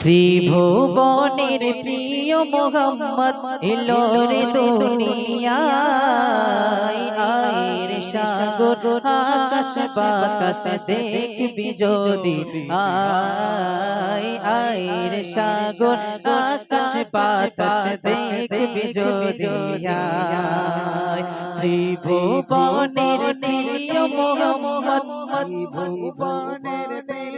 ত্রিভুবনের প্রিয় মোহাম্মদ এলো রে সাগর, আকাশ, বাতাস দেখবি যদি। ত্রিভুবনের প্রিয় মোহাম্মদ। ভুবনের প্রিয়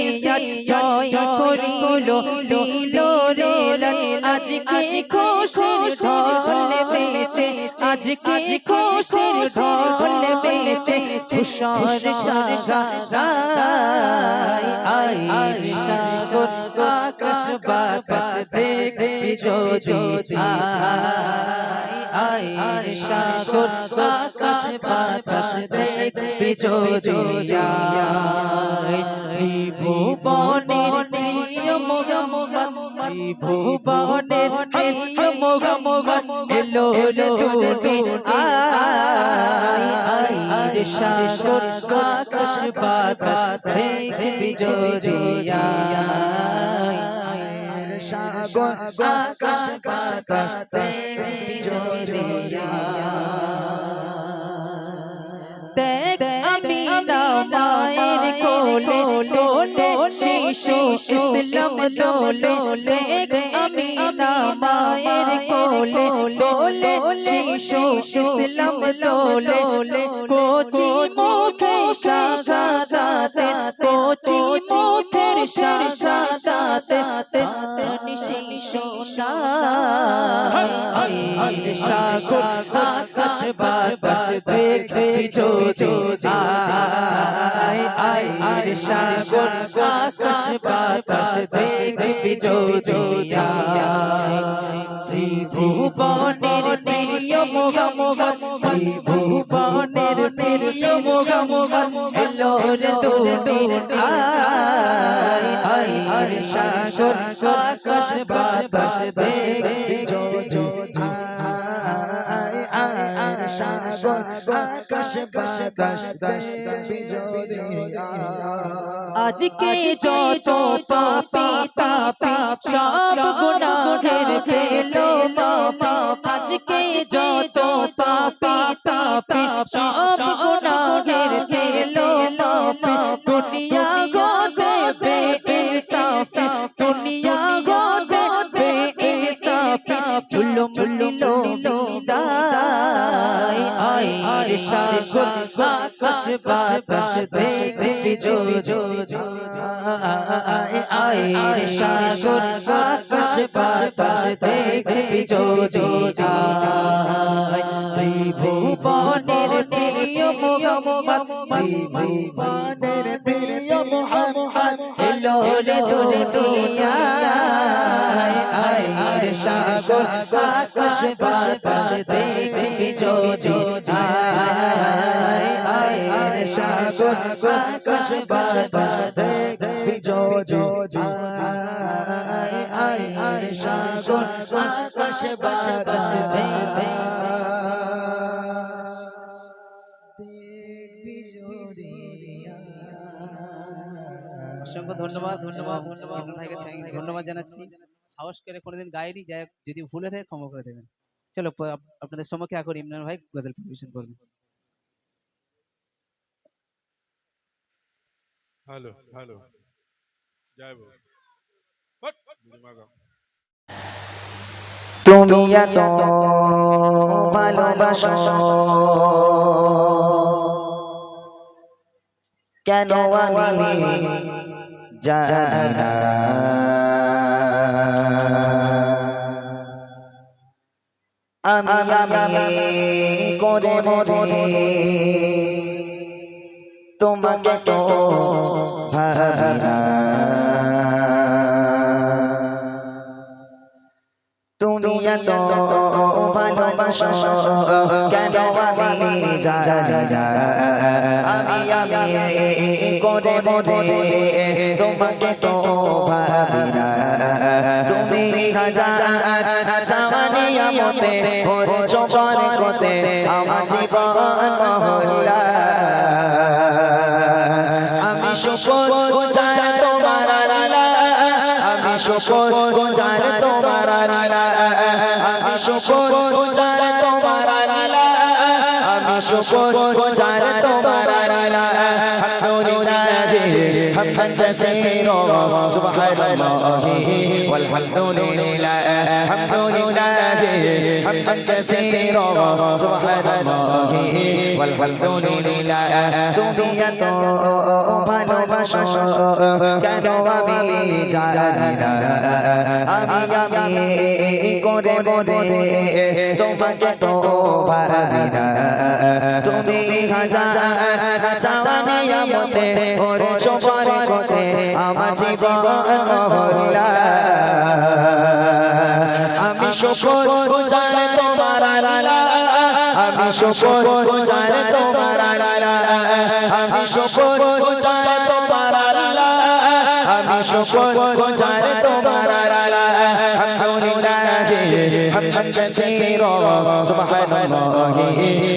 বেগেছে জয় করিল দিল রে আজকে খুশির ঢল বেচে আজকে খুশির ঢল বেচে তুষার সাগা আই সাগর আকাশ বাতাস দেখবি যদি আই আই সাগর আকাশ বাতাস দেখবি যদি ভুবনের প্রিয় মোহাম্মদ ভুবনের প্রিয় মোহাম্মদ এলো রে আই আই সাগর আকাশ বাতাস যদি আয়ের সাগর আকাশ দেখবি যদি দেখ আমি মায়ের কোলে লোলে শিশু ইসলাম দোলে দেখ আমি মায়ের কোলে লোলে শিশু ইসলাম দোলে কোচি মুখে শাহাদাতে কোচি মুখের শাহাদাতে শিশু শাহ সাগর, আকাশ, বাতাস দেখে যদি আয়। আয় আয় সাগর, আকাশ, বাতাস দেখবি যদি ত্রিভুবনের প্রিয় মোহাম্মদ ত্রিভুবনের প্রিয় মোহাম্মদ এলো রে আয় সাগর আকাশ বাতাস দেখবি আয় সাগর আকাশ বাতাস দেখবি যদি আজকে যত পাপি তাপি সব গুনাহের ফেলো মাপা আজকে যত চুলো চুলো বিদায় আয় আয়, সাগর, আকাশ, বাতাস দেখবি যদি আয় আয়, সাগর, আকাশ, বাতাস দেখবি যদি ত্রিভুবনের প্রিয় মোহাম্মদ ভুবনের প্রিয় মোহাম্মদ এলো রে আয় আকাশ বাতাস দেখবি যদি। আয় আয় সাগর, আকাশ আয় সাগর, আকাশ অসংখ্য ধন্যবাদ ধন্যবাদ ধন্যবাদ ধন্যবাদ জানাচ্ছি। সাহস করে কোনোদিন গাইনি যাই হোক, যদি ভুল হয়ে থাকে ক্ষমা করে দেবেন। চলো আপনাদের সম্মুখে এখন ইমরান ভাই গজল পরিবেশন করবেন হ্যালো হ্যালো। জয়। তুমি এত ভালোবাসো। কেন আমি জানি না। আমি আমি করে মরে তোমাকে তো ভাবনা তুমি এত ভালোবাসো কেন আমি জানি না আমি আমি করে মরে তোমাকে তো ভাবি না তুমি হাজার চাওয়ানি আমতে চোপার কোতে আমার জীবন মহল্লা আমি শুকর গুজার তোমার আমি শুকর গুজার তোমার আমি শুকর আল্লাহ আমি পর গুজার তোমার আল্লাহ। আলহামদুলিল্লাহ হামদান কাসীরা সুবহানাল্লাহ والحمدلله الحمدلله حمدا كثيرا سبحان الله والحمد لله তুমি এত ভালোবাসো কেন আমি জানি না আমি আমি করে মরে তোমাকে তো ভাবি না তুমি হাজার চাওয়ানি আমতে ওরে চোপার কোতে আমার জীবন মহল্লা আমি শুকর গুজার তোমার আল্লাহ আমি শুকর গুজার তোমার আল্লাহ আমি শুকর গুজার তোমার আল্লাহ আমি শুকর গুজার তোমার আল্লাহ আলহামদুলিল্লাহ হামদান কাসীরা সুবহানাল্লাহ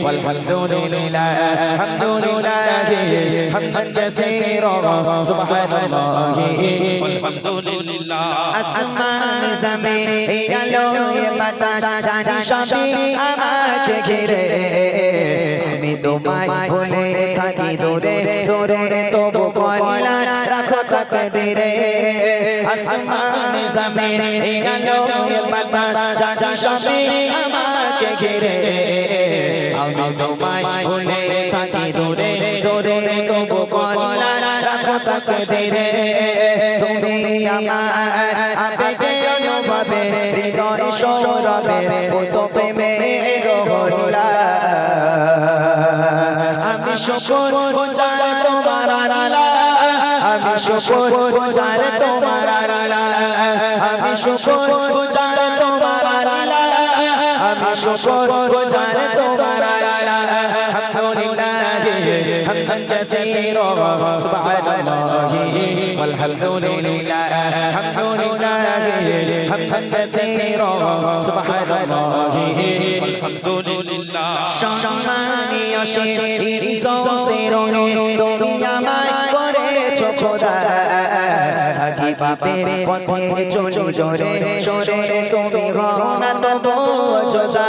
والحمدلله الحمدلله حمدا كثيرا سبحان الله আলহামদুলিল্লাহ আসমান জমিন আলো বাতাস জানি সবই আমাকে ঘিরে আমি তোমায় ভুলে থাকি দূরে দূরে তবু কল্যাণ রাখো তকদিরে আসমান জমিন আলো বাতাস জানি সবই আমাকে ঘিরে আমি তোমায় ভুলে থাকি তকদিরে তুমি আমার আবেগে অনুভবে হৃদয় সৌরভে কত প্রেমে রহলা আমি শুকর গুজার তোমার আল্লাহ আমি শুকর গুজার তোমার আল্লাহ আমি শুকর গুজার তোমার আল্লাহ আমি শুকর গুজার তোমার আল্লাহ আলহামদুলিল্লাহ হামদান কাসীরা সুবহানাল্লাহ والحمد لله الحمد لله حمدا كثيرا سبحان الله আলহামদুলিল্লাহ সম্মানীয় সেই সৌতের তুমি আমায় করেছো খোদা থাকি পাপের পথে চলি জোরে সরে তুমি গহনা তবু যোজা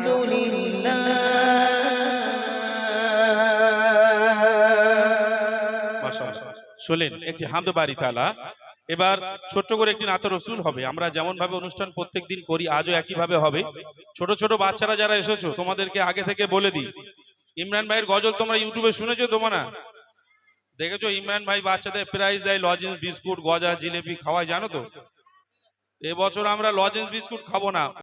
শোনেন একটি হামদ বাড়ি তালা। এবার ছোট্ট করে একটি নাত রসুল হবে। আমরা যেমন ভাবে অনুষ্ঠান প্রত্যেক দিন করি, আজও একই ভাবে হবে। ছোট ছোট বাচ্চারা যারা এসেছ, তোমাদেরকে আগে থেকে বলে দিই। ইমরান ভাইয়ের গজল তোমরা ইউটিউবে শুনেছো তোমরা দেখেছ, ইমরান ভাই বাচ্চাদের প্রাইজ দেয় লজেন্স বিস্কুট, গজা, জিলেপি খাওয়ায়, জানো তো? এবছর আমরা লজেন্স বিস্কুট খাব না।